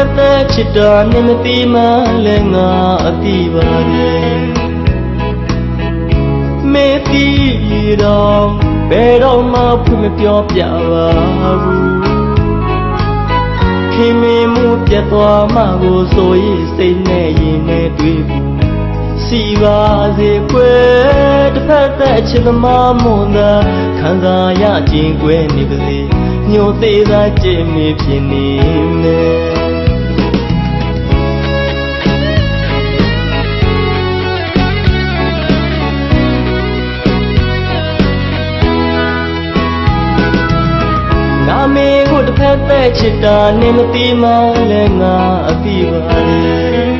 က်သက်ချစ်တာနဲ့မသိမှလည်းငါအသိပါတယ်မေတီတော့ဘယ်တော့မှဖွင့်မပြောပြပါဘူးခင်မင်မှုပြတ်သွားမှကိုဆိုရင်စိတ်နဲ့ရင်နဲ့တွေ့ဘူးစီပါစေခွဲတစ်ဖက်သက်ချစ်သမားမွန်သာခံစားရခြင်းကွယ်နေပါစေညိုသေးသာကြင်မီဖြစ်နေမယ် ဖက်သက်ချစ်တာနဲ့မသိမှလည်းငါအသိပါတယ်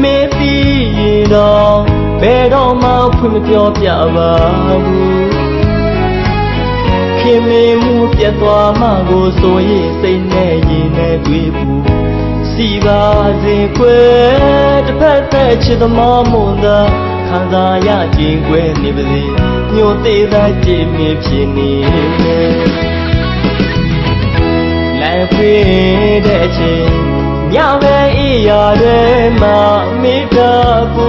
မေးပြီးရင်တော့ဘယ်တော့မှဖွင့်မပြောပြပါဘူးခင်မင်မှုပြတ်သွားမှကိုဆိုရင်စိတ်နဲ့ရင်နဲ့တွေ့ဘူးစီပါစေခွဲတစ်ဖက်သက်ချစ်သမားမွန်သာခံစားရခြင်းကွယ်နေပါစေညိုသေးသာကြည်မြင်ဖြစ်နေမယ် လိုက်ဖွေးတဲ့အချိန်ညပဲအေးရာတွေမှာမိတာပူ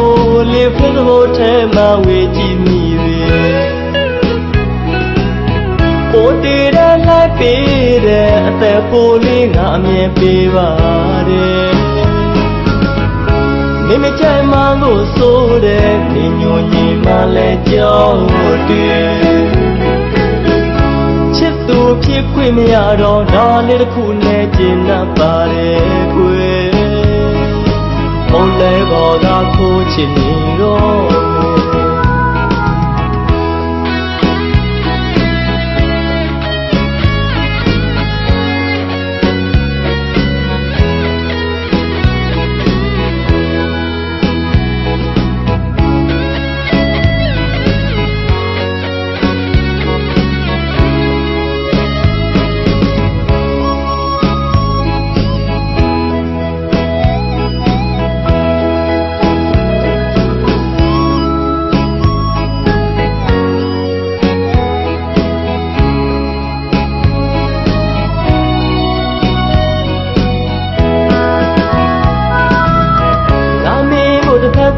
လေးဖုန်းဖို့ထဲမှာဝေကြည့်မိပဲကိုတည်တဲ့လိုက်ပေးတဲ့အသက်ပိုလေးငါအမြင်ပေးပါတယ်မိမချိုင်မကိုစိုးတဲ့နေညွန်ရင်မလဲကြောက်တယ်ချစ်သူဖြ စ်ခွင့်မရတော့ဒါလေးတစ်ခုနဲ့ကျင်납ပါတယ်ကွယ်မုန်းလဲဘောကခိုးချင်နေတော့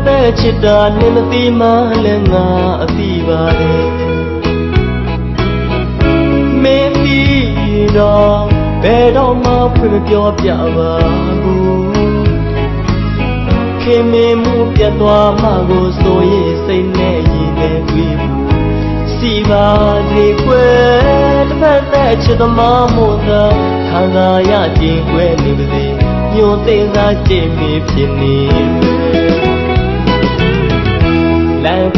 သက်ချစ်တာနဲ့မသိမှလည်းငါအသိပါတယ်မင်းပြီးတော့ဘယ်တော့မှဖွင့်မပြောပြပါဘူးခင်မင်းမှုပြတ်သွားမှကိုဆိုရင်စိတ်နဲ့ရည်နဲ့တွေ့ဘူးစီပါစေကွယ်တစ်ဖက်သက်ချစ်သမားမို့သာခံစားရခြင်းကွယ်နေပါစေညိုသိမ်းစားခြင်းမဖြစ်နေ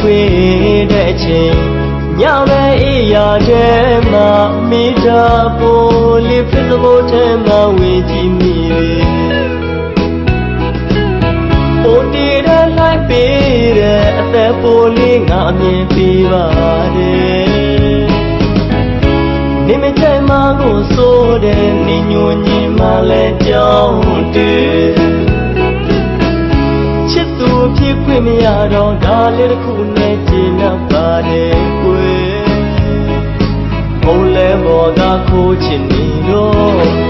လမ်းခွေတဲ့အချိန်ညပဲအေးရာထဲမှာမိတာပိုလေးဖြစ်လို့ထဲမှာဝေကြည့်မိပဲပိုတီရလိုက်ပေးတဲ့အသက်ပိုလေးငါအမြင်ပေးပါတယ်နေမကြိုင်မကိုစိုးတဲ့နေညွန်ညင်မလဲကြောင်းတ မရတော့ဒါလေးတစ်ခုနဲ့ကျင်납ပါတယ်ကွယ်မုံလဲဘောကခိုးချင်နေတော့